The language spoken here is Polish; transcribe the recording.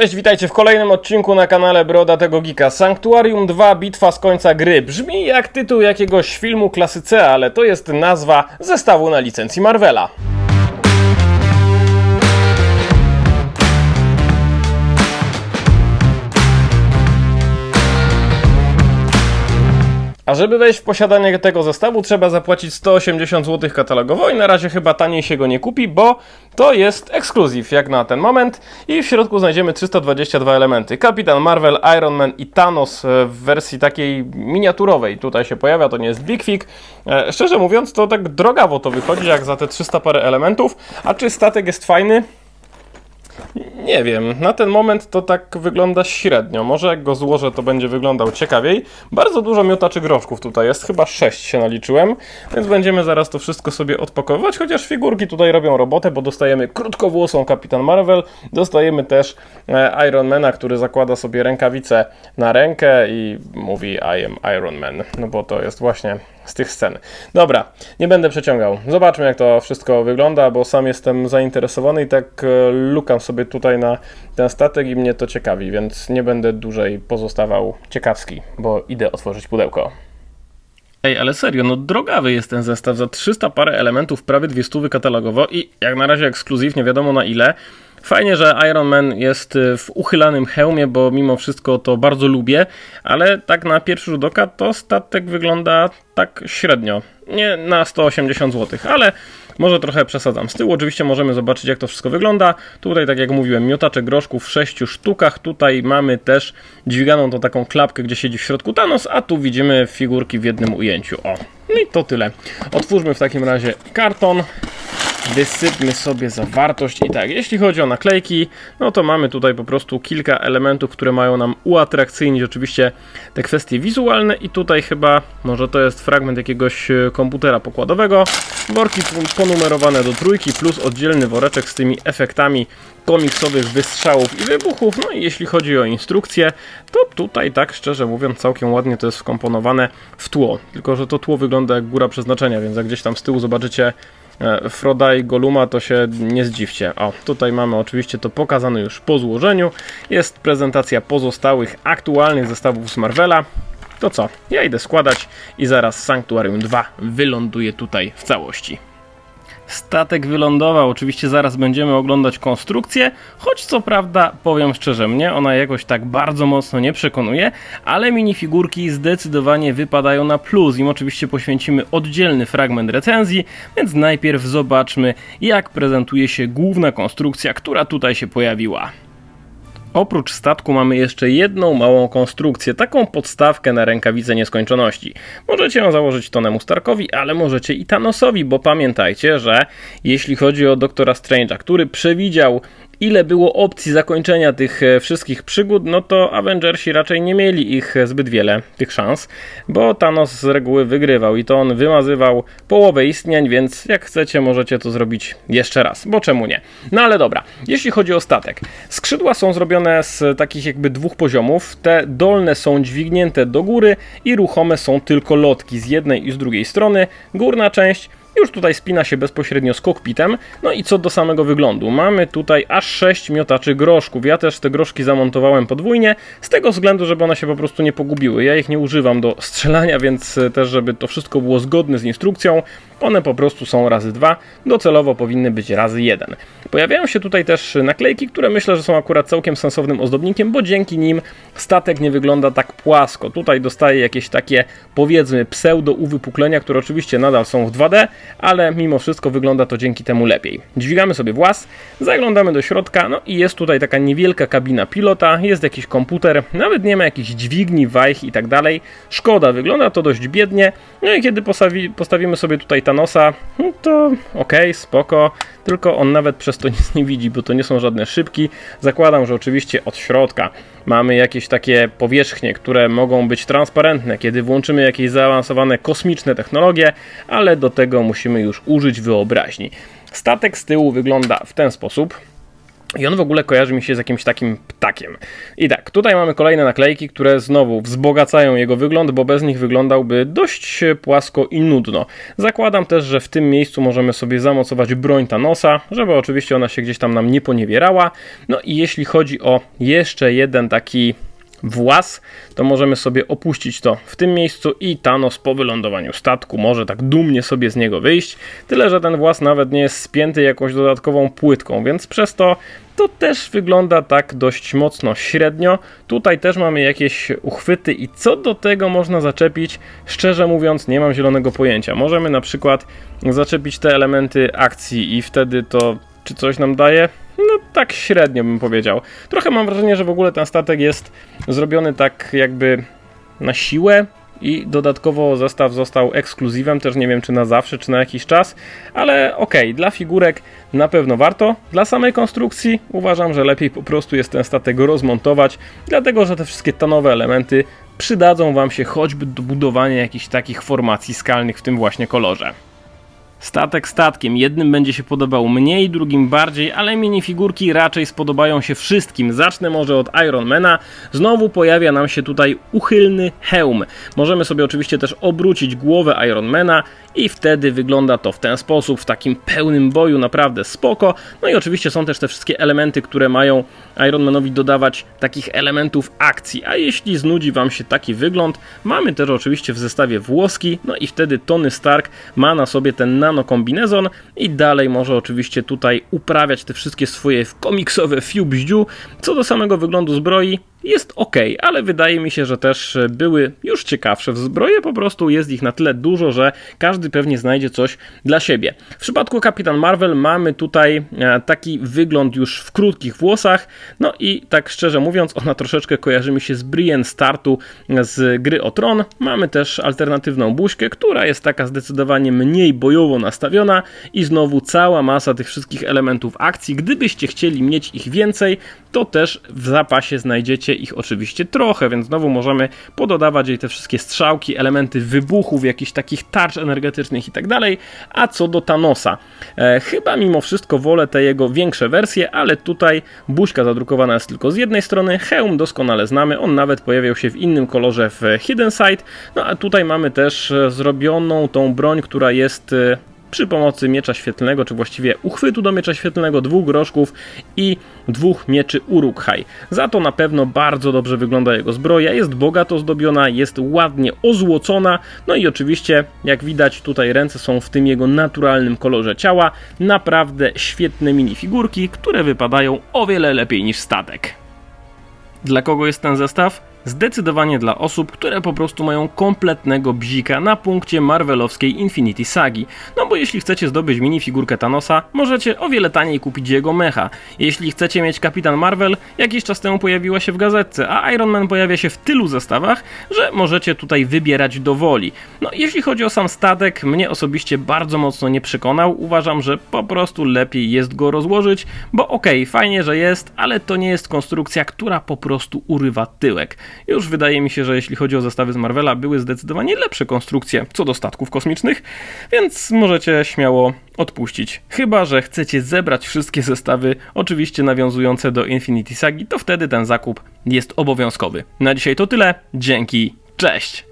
Cześć, witajcie w kolejnym odcinku na kanale Brodatego Geeka. Sanctuarium 2 Bitwa z końca gry. Brzmi jak tytuł jakiegoś filmu klasy C, ale to jest nazwa zestawu na licencji Marvela. A żeby wejść w posiadanie tego zestawu, trzeba zapłacić 180 zł katalogowo i na razie chyba taniej się go nie kupi, bo to jest ekskluzyw jak na ten moment i w środku znajdziemy 322 elementy. Kapitan Marvel, Iron Man i Thanos e, w wersji takiej miniaturowej tutaj się pojawia, to nie jest Big Fig. E, Szczerze mówiąc, to tak drogawo to wychodzi jak za te 300 parę elementów, a czy statek jest fajny? Nie wiem, na ten moment to tak wygląda średnio. Może jak go złożę, to będzie wyglądał ciekawiej. Bardzo dużo miotaczy groszków tutaj jest, chyba 6 się naliczyłem, więc będziemy zaraz to wszystko sobie odpakowywać, chociaż figurki tutaj robią robotę, bo dostajemy krótkowłosą Kapitan Marvel, dostajemy też e, Ironmana, który zakłada sobie rękawice na rękę i mówi I am Iron Man, no bo to jest właśnie z tych scen. Dobra, nie będę przeciągał. Zobaczmy, jak to wszystko wygląda, bo sam jestem zainteresowany i tak e, lukam sobie tutaj na ten statek i mnie to ciekawi, więc nie będę dłużej pozostawał ciekawski, bo idę otworzyć pudełko. Ej, ale serio, no drogawy jest ten zestaw za 300 parę elementów, prawie 200 katalogowo i jak na razie ekskluzyw, nie wiadomo na ile. Fajnie, że Iron Man jest y, w uchylanym hełmie, bo mimo wszystko to bardzo lubię, ale tak na pierwszy rzut oka to statek wygląda tak średnio. Nie na 180 zł, ale może trochę przesadzam. Z tyłu oczywiście możemy zobaczyć jak to wszystko wygląda. Tutaj tak jak mówiłem, miotacze groszków w 6 sztukach. Tutaj mamy też dźwiganą tą taką klapkę, gdzie siedzi w środku Thanos, a tu widzimy figurki w jednym ujęciu. O, no i to tyle. Otwórzmy w takim razie karton. Wysypmy sobie zawartość. I tak, jeśli chodzi o naklejki, no to mamy tutaj po prostu kilka elementów, które mają nam uatrakcyjnić oczywiście te kwestie wizualne. I tutaj chyba, może to jest fragment jakiegoś e, komputera pokładowego, worki ponumerowane do trójki plus oddzielny woreczek z tymi efektami komiksowych wystrzałów i wybuchów, no i jeśli chodzi o instrukcję, to tutaj tak szczerze mówiąc całkiem ładnie to jest wkomponowane w tło, tylko że to tło wygląda jak góra przeznaczenia, więc jak gdzieś tam z tyłu zobaczycie E, Froda i Goluma, to się nie zdziwcie. O, tutaj mamy oczywiście to pokazane już po złożeniu. Jest prezentacja pozostałych aktualnych zestawów z Marvela. To co? Ja idę składać i zaraz Sanctuarium 2 wyląduje tutaj w całości. Statek wylądował, oczywiście zaraz będziemy oglądać konstrukcję, choć co prawda, powiem szczerze, mnie ona jakoś tak bardzo mocno nie przekonuje, ale minifigurki zdecydowanie wypadają na plus. Im oczywiście poświęcimy oddzielny fragment recenzji, więc najpierw zobaczmy, jak prezentuje się główna konstrukcja, która tutaj się pojawiła. Oprócz statku mamy jeszcze jedną małą konstrukcję, taką podstawkę na rękawicę nieskończoności. Możecie ją założyć Tonemu Starkowi, ale możecie i Thanosowi, bo pamiętajcie, że jeśli chodzi o Doktora Strange'a, który przewidział ile było opcji zakończenia tych e, wszystkich przygód, no to Avengersi raczej nie mieli ich zbyt wiele, tych szans, bo Thanos z reguły wygrywał i to on wymazywał połowę istnień, więc jak chcecie możecie to zrobić jeszcze raz, bo czemu nie? No ale dobra, jeśli chodzi o statek, skrzydła są zrobione z takich jakby dwóch poziomów, te dolne są dźwignięte do góry i ruchome są tylko lotki z jednej i z drugiej strony, górna część już tutaj spina się bezpośrednio z kokpitem. No i co do samego wyglądu. Mamy tutaj aż 6 miotaczy groszków. Ja też te groszki zamontowałem podwójnie, z tego względu, żeby one się po prostu nie pogubiły. Ja ich nie używam do strzelania, więc e, też, żeby to wszystko było zgodne z instrukcją, one po prostu są razy dwa. Docelowo powinny być razy jeden. Pojawiają się tutaj też naklejki, które myślę, że są akurat całkiem sensownym ozdobnikiem, bo dzięki nim statek nie wygląda tak płasko. Tutaj dostaje jakieś takie, powiedzmy, pseudo uwypuklenia, które oczywiście nadal są w 2D, ale mimo wszystko wygląda to dzięki temu lepiej. Dźwigamy sobie włas, zaglądamy do środka, no i jest tutaj taka niewielka kabina pilota, jest jakiś komputer, nawet nie ma jakichś dźwigni, wajch i tak dalej. Szkoda, wygląda to dość biednie, no i kiedy postawi, postawimy sobie tutaj Thanosa, no to okej, okay, spoko, tylko on nawet przez to nic nie widzi, bo to nie są żadne szybki. Zakładam, że oczywiście od środka mamy jakieś takie powierzchnie, które mogą być transparentne, kiedy włączymy jakieś zaawansowane kosmiczne technologie, ale do tego musimy już użyć wyobraźni. Statek z tyłu wygląda w ten sposób. I on w ogóle kojarzy mi się z jakimś takim ptakiem. I tak, tutaj mamy kolejne naklejki, które znowu wzbogacają jego wygląd, bo bez nich wyglądałby dość płasko i nudno. Zakładam też, że w tym miejscu możemy sobie zamocować broń Thanosa, żeby oczywiście ona się gdzieś tam nam nie poniewierała. No i jeśli chodzi o jeszcze jeden taki włas, to możemy sobie opuścić to w tym miejscu i Thanos po wylądowaniu statku może tak dumnie sobie z niego wyjść. Tyle, że ten włas nawet nie jest spięty jakąś dodatkową płytką, więc przez to to też wygląda tak dość mocno średnio. Tutaj też mamy jakieś uchwyty i co do tego można zaczepić, szczerze mówiąc nie mam zielonego pojęcia. Możemy na przykład zaczepić te elementy akcji i wtedy to czy coś nam daje? No tak średnio bym powiedział. Trochę mam wrażenie, że w ogóle ten statek jest zrobiony tak jakby na siłę i dodatkowo zestaw został ekskluzywem, też nie wiem czy na zawsze, czy na jakiś czas, ale okej, okay, dla figurek na pewno warto. Dla samej konstrukcji uważam, że lepiej po prostu jest ten statek rozmontować, dlatego że te wszystkie tanowe elementy przydadzą Wam się choćby do budowania jakichś takich formacji skalnych w tym właśnie kolorze. Statek statkiem, jednym będzie się podobał mniej, drugim bardziej, ale minifigurki raczej spodobają się wszystkim. Zacznę może od Ironmana. Znowu pojawia nam się tutaj uchylny hełm. Możemy sobie oczywiście też obrócić głowę Ironmana i wtedy wygląda to w ten sposób, w takim pełnym boju, naprawdę spoko. No i oczywiście są też te wszystkie elementy, które mają Ironmanowi dodawać takich elementów akcji, a jeśli znudzi Wam się taki wygląd, mamy też oczywiście w zestawie włoski, no i wtedy Tony Stark ma na sobie ten nanokombinezon i dalej może oczywiście tutaj uprawiać te wszystkie swoje komiksowe fiubździu. Co do samego wyglądu zbroi, jest ok, ale wydaje mi się, że też były już ciekawsze w zbroje, po prostu jest ich na tyle dużo, że każdy pewnie znajdzie coś dla siebie. W przypadku Kapitan Marvel mamy tutaj e, taki wygląd już w krótkich włosach, no i tak szczerze mówiąc, ona troszeczkę kojarzy mi się z Brienne Startu z gry o Tron. Mamy też alternatywną buźkę, która jest taka zdecydowanie mniej bojowo nastawiona i znowu cała masa tych wszystkich elementów akcji. Gdybyście chcieli mieć ich więcej, to też w zapasie znajdziecie ich oczywiście trochę, więc znowu możemy pododawać jej te wszystkie strzałki, elementy wybuchów, jakichś takich tarcz energetycznych i tak dalej. A co do Thanosa, e, chyba mimo wszystko wolę te jego większe wersje, ale tutaj buźka zadrukowana jest tylko z jednej strony, hełm doskonale znamy, on nawet pojawiał się w innym kolorze w Hidden Side, no a tutaj mamy też e, zrobioną tą broń, która jest e, przy pomocy miecza świetlnego, czy właściwie uchwytu do miecza świetlnego, dwóch groszków i dwóch mieczy Urukhaj. Za to na pewno bardzo dobrze wygląda jego zbroja, jest bogato zdobiona, jest ładnie ozłocona, no i oczywiście, jak widać, tutaj ręce są w tym jego naturalnym kolorze ciała. Naprawdę świetne minifigurki, które wypadają o wiele lepiej niż statek. Dla kogo jest ten zestaw? Zdecydowanie dla osób, które po prostu mają kompletnego bzika na punkcie marvelowskiej Infinity Sagi. No bo jeśli chcecie zdobyć minifigurkę Thanosa, możecie o wiele taniej kupić jego mecha. Jeśli chcecie mieć Kapitan Marvel, jakiś czas temu pojawiła się w gazetce, a Iron Man pojawia się w tylu zestawach, że możecie tutaj wybierać do woli. No jeśli chodzi o sam statek, mnie osobiście bardzo mocno nie przekonał. Uważam, że po prostu lepiej jest go rozłożyć, bo okej, okay, fajnie, że jest, ale to nie jest konstrukcja, która po prostu urywa tyłek. Już wydaje mi się, że jeśli chodzi o zestawy z Marvela, były zdecydowanie lepsze konstrukcje co do statków kosmicznych, więc możecie śmiało odpuścić. Chyba, że chcecie zebrać wszystkie zestawy, oczywiście nawiązujące do Infinity Sagi, to wtedy ten zakup jest obowiązkowy. Na dzisiaj to tyle. Dzięki. Cześć!